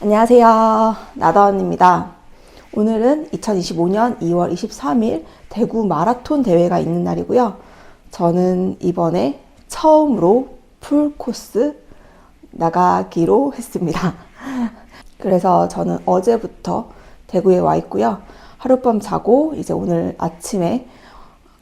안녕하세요. 나다원입니다. 오늘은 2025년 2월 23일 대구 마라톤 대회가 있는 날이고요. 저는 이번에 처음으로 풀코스 나가기로 했습니다. 그래서 저는 어제부터 대구에 와 있고요. 하룻밤 자고 이제 오늘 아침에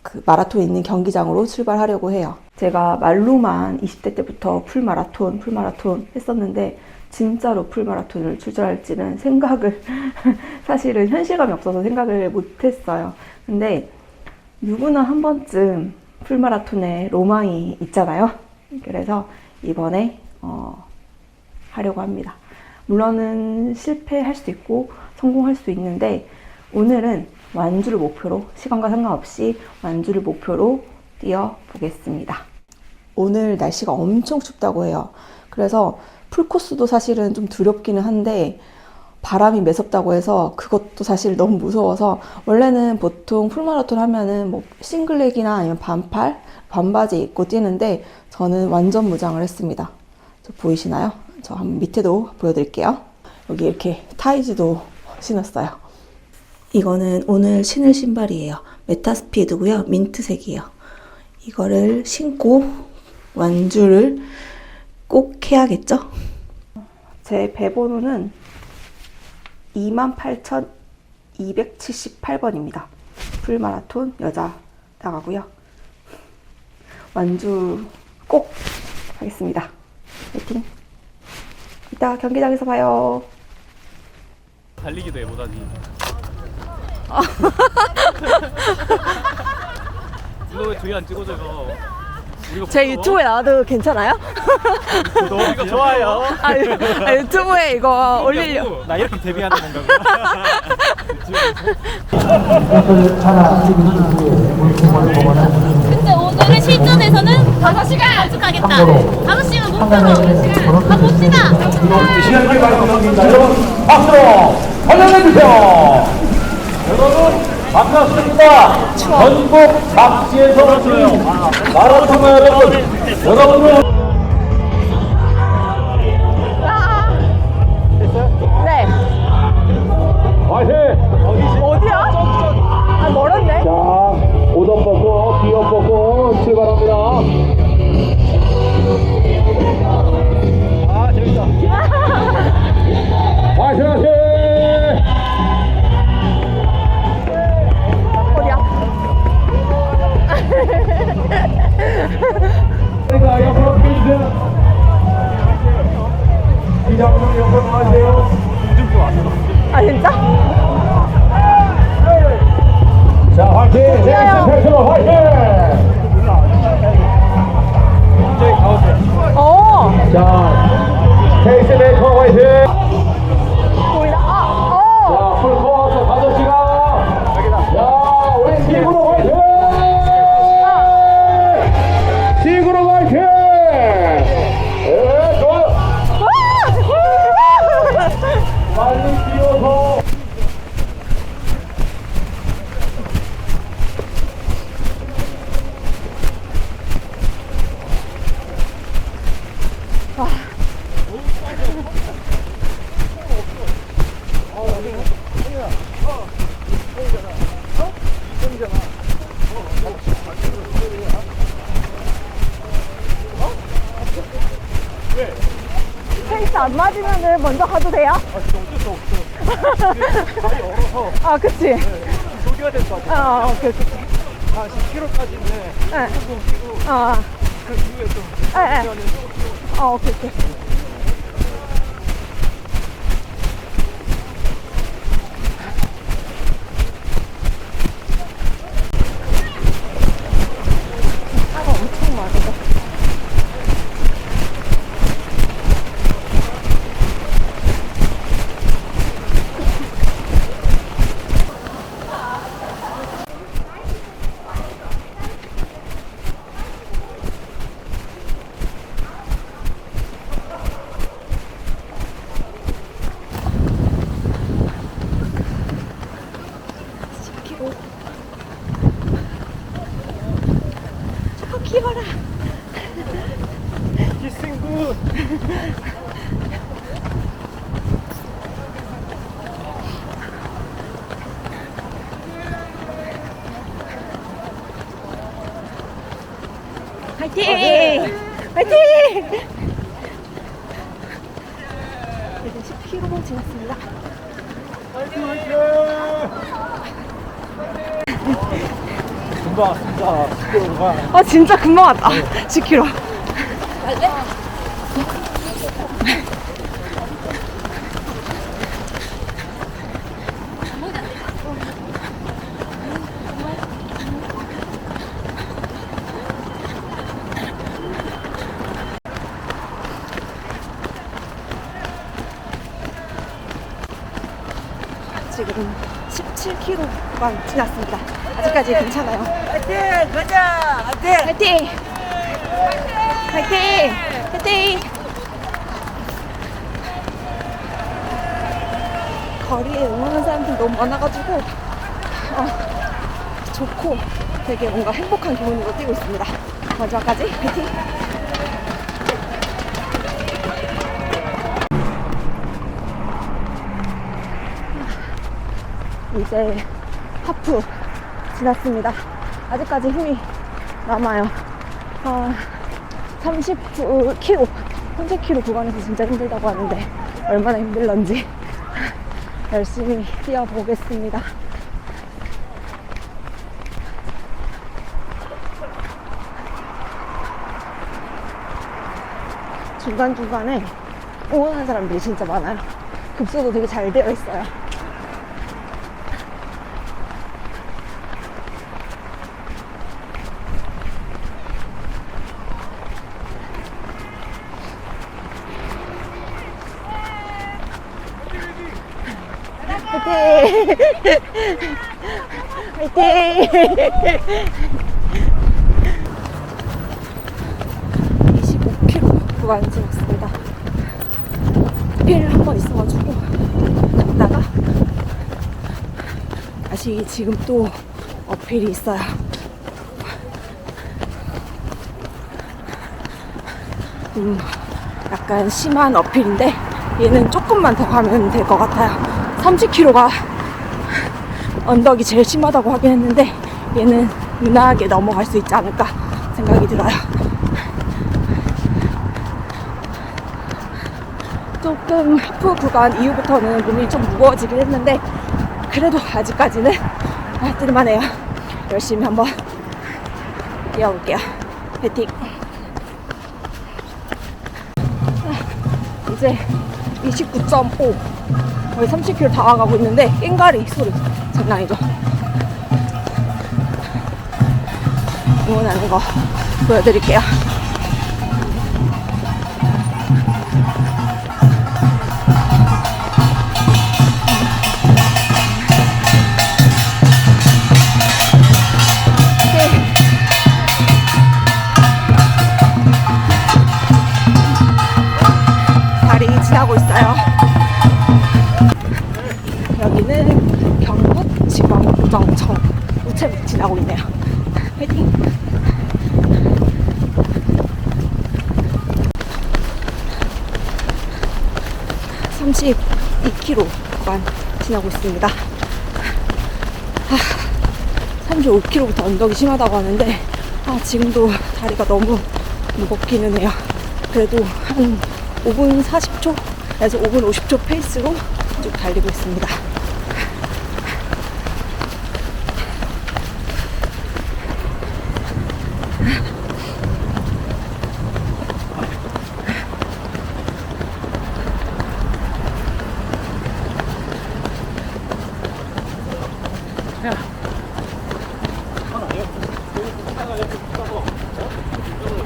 그 마라톤 있는 경기장으로 출발하려고 해요. 제가 말로만 20대 때부터 풀마라톤, 풀마라톤 했었는데 진짜로 풀마라톤을 출전할지는 생각을 사실은 현실감이 없어서 생각을 못 했어요. 근데 누구나 한 번쯤 풀마라톤에 로망이 있잖아요. 그래서 이번에 어, 하려고 합니다. 물론은 실패할 수도 있고 성공할 수도 있는데 오늘은 완주를 목표로 시간과 상관없이 완주를 목표로 뛰어보겠습니다. 오늘 날씨가 엄청 춥다고 해요. 그래서 풀코스도 사실은 좀 두렵기는 한데 바람이 매섭다고 해서 그것도 사실 너무 무서워서 원래는 보통 풀마라톤 하면은 뭐 싱글렉이나 아니면 반팔, 반바지 입고 뛰는데 저는 완전 무장을 했습니다. 저 보이시나요? 저 한번 밑에도 보여드릴게요. 여기 이렇게 타이즈도 신었어요. 이거는 오늘 신을 신발이에요. 메타스피드고요. 민트색이에요. 이거를 신고 완주를 꼭 해야겠죠? 제 배번호는 28,278번입니다. 풀마라톤 여자 나가고요. 완주 꼭 하겠습니다. 화이팅! 이따 경기장에서 봐요. 달리기도 해보다니. 이거 왜 저희 안 찍어줘서? 제? 유튜브에 나와도 괜찮아요? 구독, 좋아요. 아, 유- 아, 유튜브에 이거 올리려. 나 이렇게 데뷔하는 건가? 근데 오늘의 실전에서는 5시간 약속하겠다. 5시간 목표로 가봅시다. 시간이 많이 넘깁니다. 여러분 박수로 환영해 주세요. 여러분 반갑습니다. 전국 각지에서 오신 마라톤 여러분, 여러분을 페이스 안 맞으면은 먼저 가도 돼요? 아, 그치? 조기가 될 것 같아. 아, 오케이, 오케이. 한 10km까지는 네. 조금 뛰고 아, 아. 그 이후에 좀 예, 예. 아, 오케이, 오케이. 10km 지났습니다. 금방 진짜 스피드가 아 진짜 금방 왔다. 10km 지금 17km가 지났습니다. 아직까지 괜찮아요. 화이팅! 가자! 화이팅! 화이팅! 화이팅! 화이팅! 거리에 응원하는 사람들 너무 많아가지고 어, 좋고 되게 뭔가 행복한 기분으로 뛰고 있습니다. 마지막까지 화이팅! 이제 하프 지났습니다. 아직까지 힘이 남아요. 한 30km, 30km 구간에서 진짜 힘들다고 하는데 얼마나 힘들런지 열심히 뛰어보겠습니다. 중간중간에 응원하는 사람들이 진짜 많아요. 급수도 되게 잘 되어 있어요. 화이팅! 화이팅! 25km 구간 지났습니다. 필한번 있어가지고 갔다가 다시 지금 또 어필이 있어요. 음, 약간 심한 어필인데 얘는 조금만 더 가면 될 것 같아요. 30km가 언덕이 제일 심하다고 하긴 했는데 얘는 유나하게 넘어갈 수 있지 않을까 생각이 들어요. 조금 하프 구간 이후부터는 몸이 좀 무거워지긴 했는데 그래도 아직까지는 아, 뜰만해요. 열심히 한번 뛰어볼게요. 파이팅! 이제 29.5 거의 30km 다 와가고 있는데 깽가리 소리. 장난이죠? 응원하는 거 보여드릴게요 지나고 있어요. 여기는 경북지방구정청 우체국 지나고 있네요. 화이팅! (32km) 구간 지나고 있습니다. 아, 35km부터 언덕이 심하다고 하는데 아, 지금도 다리가 너무 무겁기는 해요. 그래도 한 5분 40초에서 5분 50초 페이스로 쭉 달리고 있습니다.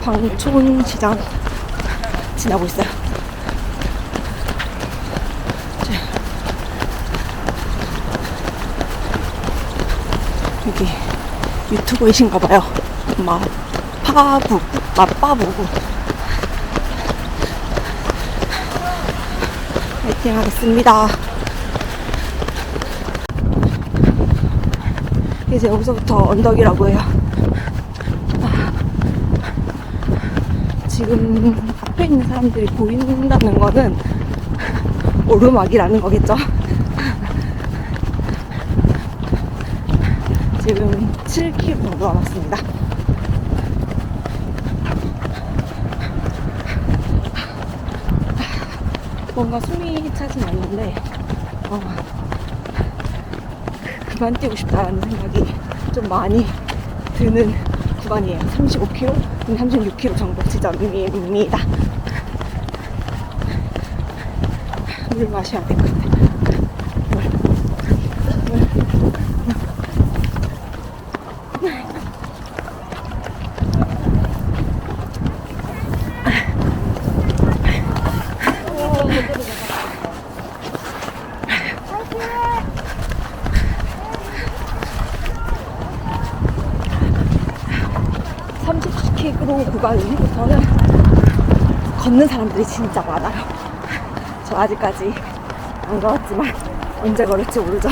방촌시장 지나고 있어요. 여기 유튜버이신가 봐요. 마파부, 마빠부부. 화이팅 하겠습니다. 이제 여기서부터 언덕이라고 해요. 아, 지금 앞에 있는 사람들이 보인다는 거는 오르막이라는 거겠죠. 7km 정도 남았습니다. 뭔가 숨이 차진 않는데, 어, 그만 뛰고 싶다는 생각이 좀 많이 드는 구간이에요. 35km, 36km 정도 지점입니다. 물 마셔야 될 것 같아요. 걷는 사람들이 진짜 많아요. 저 아직까지 안 걸었지만 언제 걸을지 모르죠.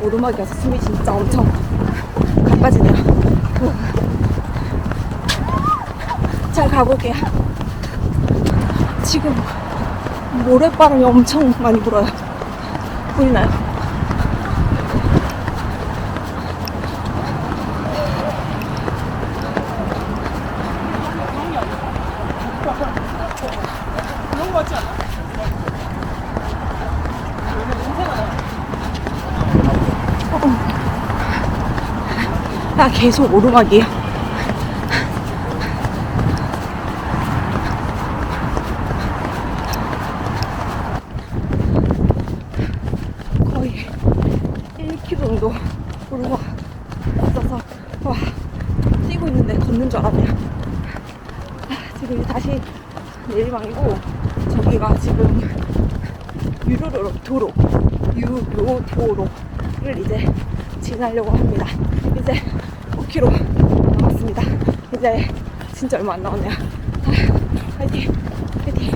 오르막이어서 숨이 진짜 엄청 가빠지네요. 잘 가볼게요. 지금 모래바람이 엄청 많이 불어요. 보이나요? 아, 계속 오르막이에요. 거의 1km 정도 오르막 있어서 와 뛰고 있는데 걷는 줄 알았네요. 아, 지금 이제 다시 내리막이고 저기가 지금 유로로 도로 유로 도로를 이제 지나려고 합니다. 이제 5km 남았습니다. 이제 진짜 얼마 안 남았네요. 아, 화이팅! 화이팅!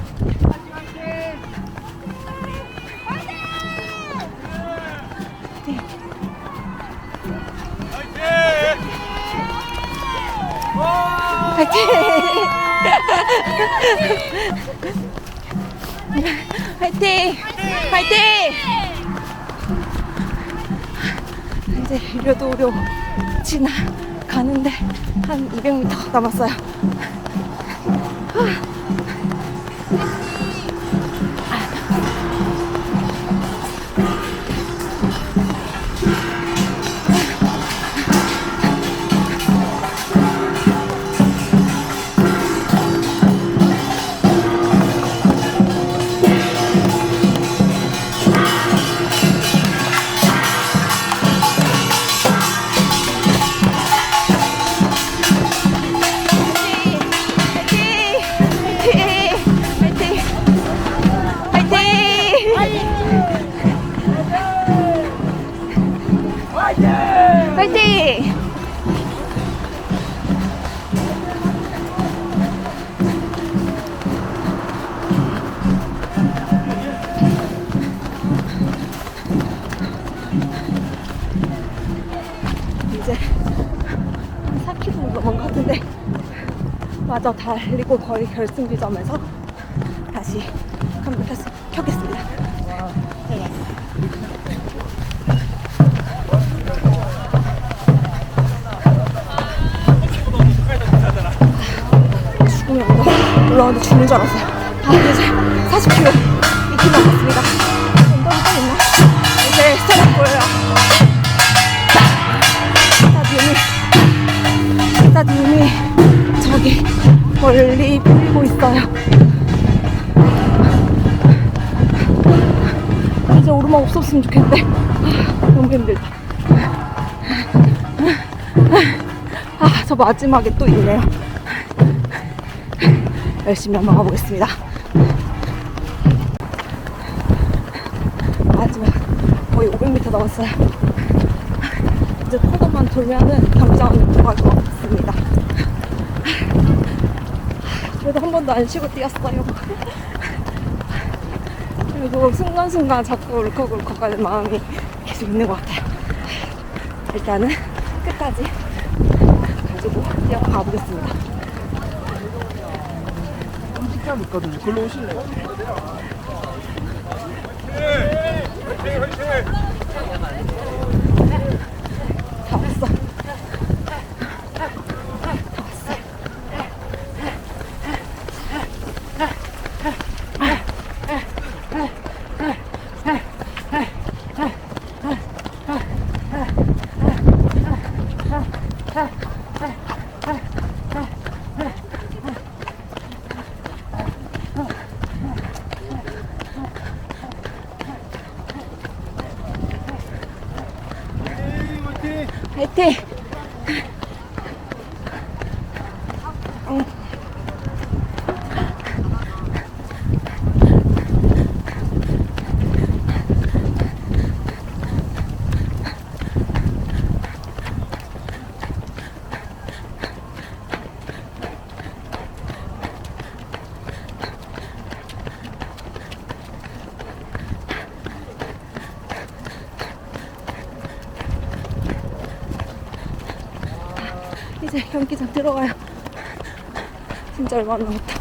화이팅! 화이팅! 이제 유료도로 지나 가는데 한 200m 남았어요. 마저 달리고 거의 결승 지점에서 다시 컴퓨터 켜겠습니다. 죽으면 올라, 올라오는데 죽는 줄 알았어요. 아, 이제 40km, 2km 남았습니다. 멀리 보이고 있어요. 이제 오르막 없었으면 좋겠는데. 아, 너무 힘들다. 아, 저 마지막에 또 있네요. 열심히 한번 가보겠습니다. 마지막 거의 500m 남았어요. 이제 코너만 돌면은 당장은 들어갈 것 같습니다. 그래도 한 번도 안 쉬고 뛰었어요. 그리고 순간순간 자꾸 울컥울컥 하는 마음이 계속 있는 것 같아요. 일단은 끝까지 가지고 뛰어가 보겠습니다. 사람 있거든요. 글로 오실래요? 다 화이팅! 이제 경기장 들어가요. 진짜 얼마 안 남았다.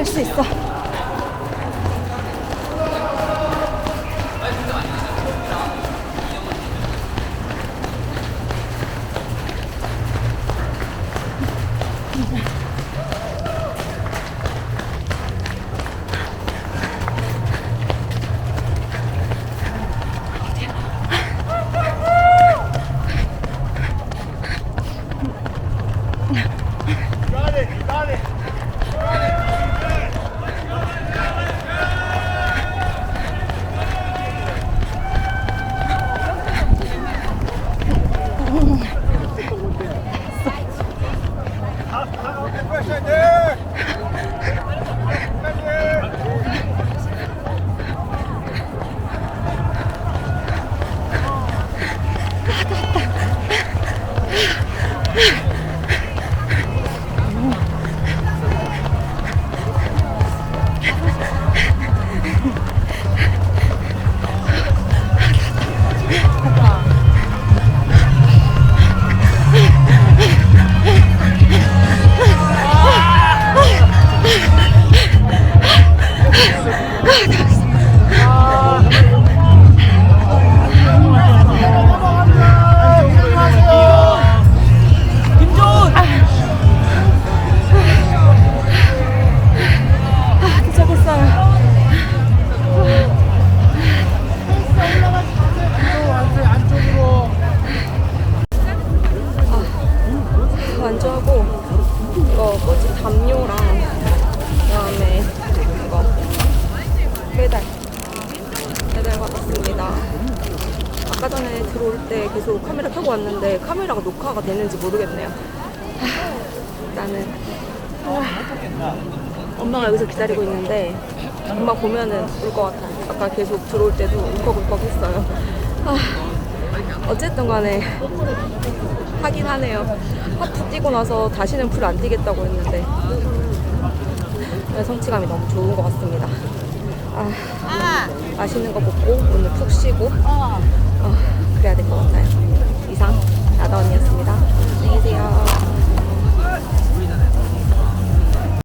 할 수 있어. 들어올 때 계속 카메라 켜고 왔는데 카메라가 녹화가 되는지 모르겠네요. 하, 일단은 아, 엄마가 여기서 기다리고 있는데 엄마 보면은 울 것 같아요. 아까 계속 들어올 때도 울컥울컥 했어요. 아, 어쨌든 간에 하긴 하네요. 하프 뛰고 나서 다시는 풀 안 뛰겠다고 했는데 성취감이 너무 좋은 것 같습니다. 아, 맛있는 거 먹고 오늘 푹 쉬고 어, 그래야 될 것 같아요. 이상 나다 언니였습니다. 안녕히 계세요.